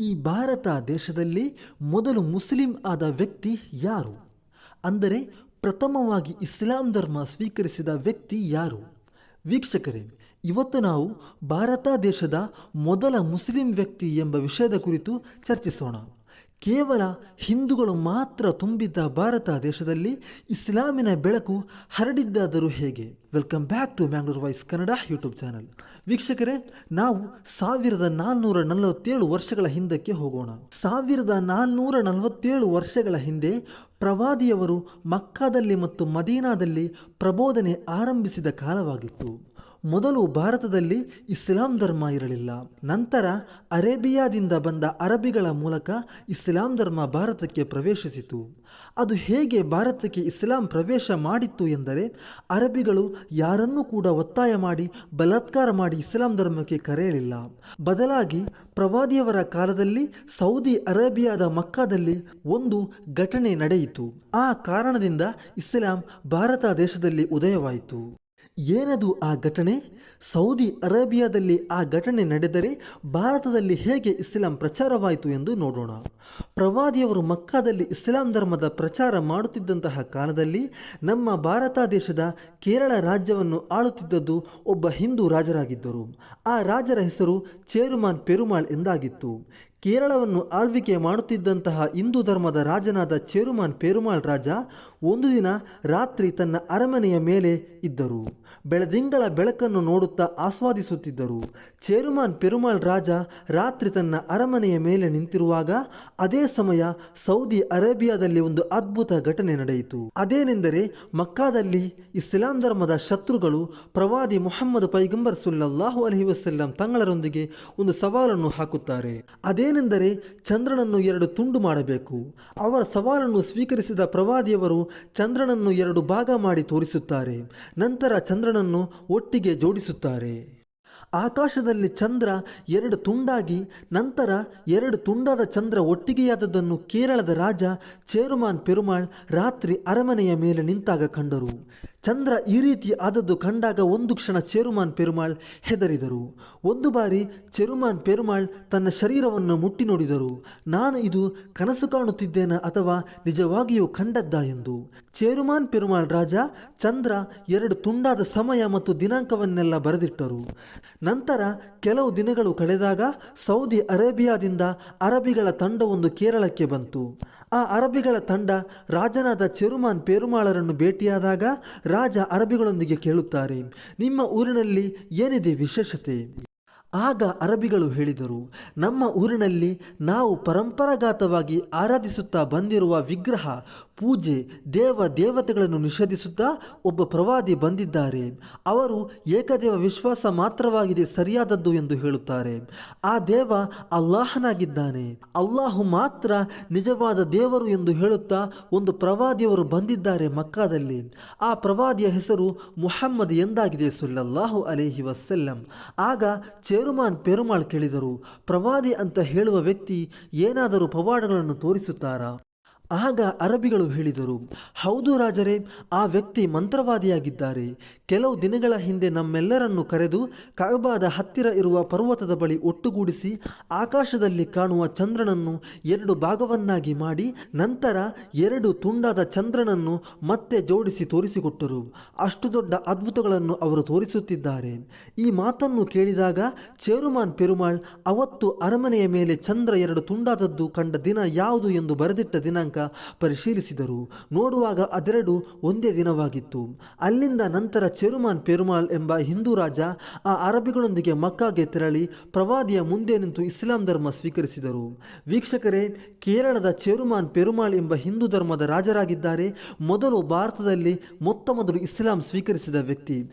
ಈ ಭಾರತ ದೇಶದಲ್ಲಿ ಮೊದಲು ಮುಸ್ಲಿಂ ಆದ ವ್ಯಕ್ತಿ ಯಾರು? ಅಂದರೆ ಪ್ರಥಮವಾಗಿ ಇಸ್ಲಾಂ ಧರ್ಮ ಸ್ವೀಕರಿಸಿದ ವ್ಯಕ್ತಿ ಯಾರು? ವೀಕ್ಷಕರೇ, ಇವತ್ತು ನಾವು ಭಾರತ ದೇಶದ ಮೊದಲ ಮುಸ್ಲಿಂ ವ್ಯಕ್ತಿ ಎಂಬ ವಿಷಯದ ಕುರಿತು ಚರ್ಚಿಸೋಣ. ಕೇವಲ ಹಿಂದೂಗಳು ಮಾತ್ರ ತುಂಬಿದ್ದ ಭಾರತ ದೇಶದಲ್ಲಿ ಇಸ್ಲಾಮಿನ ಬೆಳಕು ಹರಡಿದ್ದಾದರೂ ಹೇಗೆ? Welcome back to Mangalore voice Kannada YouTube channel ವೀಕ್ಷಕರೇ, ನಾವು ಸಾವಿರದ ನಾಲ್ನೂರ ನಲವತ್ತೇಳು ವರ್ಷಗಳ ಹಿಂದಕ್ಕೆ ಹೋಗೋಣ. ಸಾವಿರದ ನಾಲ್ನೂರ ನಲವತ್ತೇಳು ವರ್ಷಗಳ ಹಿಂದೆ ಪ್ರವಾದಿಯವರು ಮಕ್ಕಾದಲ್ಲಿ ಮತ್ತು ಮದೀನಾದಲ್ಲಿ ಪ್ರಬೋಧನೆ ಆರಂಭಿಸಿದ ಕಾಲವಾಗಿತ್ತು. ಮೊದಲು ಭಾರತದಲ್ಲಿ ಇಸ್ಲಾಂ ಧರ್ಮ ಇರಲಿಲ್ಲ. ನಂತರ ಅರೇಬಿಯಾದಿಂದ ಬಂದ ಅರಬಿಗಳ ಮೂಲಕ ಇಸ್ಲಾಂ ಧರ್ಮ ಭಾರತಕ್ಕೆ ಪ್ರವೇಶಿಸಿತು. ಅದು ಹೇಗೆ ಭಾರತಕ್ಕೆ ಇಸ್ಲಾಂ ಪ್ರವೇಶ ಮಾಡಿತ್ತು ಎಂದರೆ, ಅರಬಿಗಳು ಯಾರನ್ನೂ ಕೂಡ ಒತ್ತಾಯ ಮಾಡಿ, ಬಲಾತ್ಕಾರ ಮಾಡಿ ಇಸ್ಲಾಂ ಧರ್ಮಕ್ಕೆ ಕರೆಯಲಿಲ್ಲ. ಬದಲಾಗಿ ಪ್ರವಾದಿಯವರ ಕಾಲದಲ್ಲಿ ಸೌದಿ ಅರೇಬಿಯಾದ ಮಕ್ಕಾದಲ್ಲಿ ಒಂದು ಘಟನೆ ನಡೆಯಿತು. ಆ ಕಾರಣದಿಂದ ಇಸ್ಲಾಂ ಭಾರತ ದೇಶದಲ್ಲಿ ಉದಯವಾಯಿತು. ಏನದು ಆ ಘಟನೆ? ಸೌದಿ ಅರೇಬಿಯಾದಲ್ಲಿ ಆ ಘಟನೆ ನಡೆದರೆ ಭಾರತದಲ್ಲಿ ಹೇಗೆ ಇಸ್ಲಾಂ ಪ್ರಚಾರವಾಯಿತು ಎಂದು ನೋಡೋಣ. ಪ್ರವಾದಿಯವರು ಮಕ್ಕಾದಲ್ಲಿ ಇಸ್ಲಾಂ ಧರ್ಮದ ಪ್ರಚಾರ ಮಾಡುತ್ತಿದ್ದಂತಹ ಕಾಲದಲ್ಲಿ ನಮ್ಮ ಭಾರತ ದೇಶದ ಕೇರಳ ರಾಜ್ಯವನ್ನು ಆಳುತ್ತಿದ್ದದ್ದು ಒಬ್ಬ ಹಿಂದೂ ರಾಜರಾಗಿದ್ದರು. ಆ ರಾಜರ ಹೆಸರು ಚೇರುಮಾನ್ ಪೆರುಮಾಳ್ ಎಂದಾಗಿತ್ತು. ಕೇರಳವನ್ನು ಆಳ್ವಿಕೆ ಮಾಡುತ್ತಿದ್ದಂತಹ ಹಿಂದೂ ಧರ್ಮದ ರಾಜನಾದ ಚೇರುಮಾನ್ ಪೆರುಮಾಳ್ ರಾಜ ಒಂದು ದಿನ ರಾತ್ರಿ ತನ್ನ ಅರಮನೆಯ ಮೇಲೆ ಇದ್ದರು. ಬೆಳದಿಂಗಳ ಬೆಳಕನ್ನು ನೋಡುತ್ತಾ ಆಸ್ವಾದಿಸುತ್ತಿದ್ದರು. ಚೇರುಮಾನ್ ಪೆರುಮಾಳ್ ರಾಜ ರಾತ್ರಿ ತನ್ನ ಅರಮನೆಯ ಮೇಲೆ ನಿಂತಿರುವಾಗ ಅದೇ ಸಮಯ ಸೌದಿ ಅರೇಬಿಯಾದಲ್ಲಿ ಒಂದು ಅದ್ಭುತ ಘಟನೆ ನಡೆಯಿತು. ಅದೇನೆಂದರೆ ಮಕ್ಕಾದಲ್ಲಿ ಇಸ್ಲಾಂ ಧರ್ಮದ ಶತ್ರುಗಳು ಪ್ರವಾದಿ ಮೊಹಮ್ಮದ್ ಪೈಗಂಬರ್ ಸುಲ್ಲಾಹು ಅಲಹಿ ವಸಲ್ಲಂ ತಂಗಳರೊಂದಿಗೆ ಒಂದು ಸವಾಲನ್ನು ಹಾಕುತ್ತಾರೆ. ಅದೇನೆಂದರೆ ಚಂದ್ರನನ್ನು ಎರಡು ತುಂಡು ಮಾಡಬೇಕು. ಅವರ ಸವಾಲನ್ನು ಸ್ವೀಕರಿಸಿದ ಪ್ರವಾದಿಯವರು ಚಂದ್ರನನ್ನು ಎರಡು ಭಾಗ ಮಾಡಿ ತೋರಿಸುತ್ತಾರೆ. ನಂತರ ಚಂದ್ರನನ್ನು ಒಟ್ಟಿಗೆ ಜೋಡಿಸುತ್ತಾರೆ. ಆಕಾಶದಲ್ಲಿ ಚಂದ್ರ ಎರಡು ತುಂಡಾಗಿ, ನಂತರ ಎರಡು ತುಂಡಾದ ಚಂದ್ರ ಒಟ್ಟಿಗೆಯಾದದ್ದನ್ನು ಕೇರಳದ ರಾಜ ಚೇರುಮಾನ್ ಪೆರುಮಾಳ್ ರಾತ್ರಿ ಅರಮನೆಯ ಮೇಲೆ ನಿಂತಾಗ ಕಂಡರು. ಚಂದ್ರ ಈ ರೀತಿ ಆದದ್ದು ಕಂಡಾಗ ಒಂದು ಕ್ಷಣ ಚೇರುಮಾನ್ ಪೆರುಮಾಳ್ ಹೆದರಿದರು. ಒಂದು ಬಾರಿ ಚೆರುಮಾನ್ ಪೆರುಮಾಳ್ ತನ್ನ ಶರೀರವನ್ನು ಮುಟ್ಟಿ ನೋಡಿದರು. ನಾನು ಇದು ಕನಸು ಕಾಣುತ್ತಿದ್ದೇನೆ ಅಥವಾ ನಿಜವಾಗಿಯೂ ಕಂಡದ್ದ ಎಂದು. ಚೇರುಮಾನ್ ಪೆರುಮಾಳ್ ರಾಜ ಚಂದ್ರ ಎರಡು ತುಂಡಾದ ಸಮಯ ಮತ್ತು ದಿನಾಂಕವನ್ನೆಲ್ಲ ಬರೆದಿಟ್ಟರು. ನಂತರ ಕೆಲವು ದಿನಗಳು ಕಳೆದಾಗ ಸೌದಿ ಅರೇಬಿಯಾದಿಂದ ಅರಬಿಗಳ ತಂಡವೊಂದು ಕೇರಳಕ್ಕೆ ಬಂತು. ಆ ಅರಬಿಗಳ ತಂಡ ರಾಜನಾದ ಚೆರುಮಾನ್ ಪೇರುಮಾಳರನ್ನು ಭೇಟಿಯಾದಾಗ ರಾಜ ಅರಬಿಗಳೊಂದಿಗೆ ಕೇಳುತ್ತಾರೆ, ನಿಮ್ಮ ಊರಿನಲ್ಲಿ ಏನಿದೆ ವಿಶೇಷತೆ? ಆಗ ಅರಬಿಗಳು ಹೇಳಿದರು, ನಮ್ಮ ಊರಿನಲ್ಲಿ ನಾವು ಪರಂಪರಾಗತವಾಗಿ ಆರಾಧಿಸುತ್ತಾ ಬಂದಿರುವ ವಿಗ್ರಹ ಪೂಜೆ ದೇವ ದೇವತೆಗಳನ್ನು ನಿಷೇಧಿಸುತ್ತಾ ಒಬ್ಬ ಪ್ರವಾದಿ ಬಂದಿದ್ದಾರೆ. ಅವರು ಏಕದೇವ ವಿಶ್ವಾಸ ಮಾತ್ರವಾಗಿದೆ, ಸರಿಯಾದದ್ದು ಎಂದು ಹೇಳುತ್ತಾರೆ. ಆ ದೇವ ಅಲ್ಲಾಹನಾಗಿದ್ದಾನೆ. ಅಲ್ಲಾಹು ಮಾತ್ರ ನಿಜವಾದ ದೇವರು ಎಂದು ಹೇಳುತ್ತಾ ಒಂದು ಪ್ರವಾದಿಯವರು ಬಂದಿದ್ದಾರೆ ಮಕ್ಕಾದಲ್ಲಿ. ಆ ಪ್ರವಾದಿಯ ಹೆಸರು ಮುಹಮ್ಮದ್ ಎಂದಾಗಿದೆ ಸುಲ್ಲಲ್ಲಾಹು ಅಲೇಹಿ ವಸಲ್ಲಂ. ಆಗ ಚೇರುಮಾನ್ ಪೆರುಮಾಳ್ ಕೇಳಿದರು, ಪ್ರವಾದಿ ಅಂತ ಹೇಳುವ ವ್ಯಕ್ತಿ ಏನಾದರೂ ಪವಾಡಗಳನ್ನು ತೋರಿಸುತ್ತಾರಾ? ಆಗ ಅರಬಿಗಳು ಹೇಳಿದರು, ಹೌದು ರಾಜರೇ, ಆ ವ್ಯಕ್ತಿ ಮಂತ್ರವಾದಿಯಾಗಿದ್ದಾರೆ. ಕೆಲವು ದಿನಗಳ ಹಿಂದೆ ನಮ್ಮೆಲ್ಲರನ್ನು ಕರೆದು ಕಾಬಾದ ಹತ್ತಿರ ಇರುವ ಪರ್ವತದ ಬಳಿ ಒಟ್ಟುಗೂಡಿಸಿ ಆಕಾಶದಲ್ಲಿ ಕಾಣುವ ಚಂದ್ರನನ್ನು ಎರಡು ಭಾಗವನ್ನಾಗಿ ಮಾಡಿ, ನಂತರ ಎರಡು ತುಂಡಾದ ಚಂದ್ರನನ್ನು ಮತ್ತೆ ಜೋಡಿಸಿ ತೋರಿಸಿಕೊಟ್ಟರು. ಅಷ್ಟು ದೊಡ್ಡ ಅದ್ಭುತಗಳನ್ನು ಅವರು ತೋರಿಸುತ್ತಿದ್ದಾರೆ. ಈ ಮಾತನ್ನು ಕೇಳಿದಾಗ ಚೇರುಮಾನ್ ಪೆರುಮಾಳ್, ಅವತ್ತು ಅರಮನೆಯ ಮೇಲೆ ಚಂದ್ರ ಎರಡು ತುಂಡಾದದ್ದು ಕಂಡ ದಿನ ಯಾವುದು ಎಂದು ಬರೆದಿಟ್ಟ ದಿನಾಂಕ ಪರಿಶೀಲಿಸಿದರು. ನೋಡುವಾಗ ಅದೆರಡು ಒಂದೇ ದಿನವಾಗಿತ್ತು. ಅಲ್ಲಿಂದ ನಂತರ ಚೆರುಮಾನ್ ಪೆರುಮಾಲ್ ಎಂಬ ಹಿಂದೂ ರಾಜ ಆ ಅರಬಿಗಳೊಂದಿಗೆ ಮಕ್ಕಾಗೆ ತೆರಳಿ ಪ್ರವಾದಿಯ ಮುಂದೆ ನಿಂತು ಇಸ್ಲಾಂ ಧರ್ಮ ಸ್ವೀಕರಿಸಿದರು. ವೀಕ್ಷಕರೇ, ಕೇರಳದ ಚೆರುಮಾನ್ ಪೆರುಮಾಳ್ ಎಂಬ ಹಿಂದೂ ಧರ್ಮದ ರಾಜರಾಗಿದ್ದಾರೆ. ಮೊದಲು ಭಾರತದಲ್ಲಿ ಮೊತ್ತ ಮೊದಲು ಇಸ್ಲಾಂ ಸ್ವೀಕರಿಸಿದ ವ್ಯಕ್ತಿ.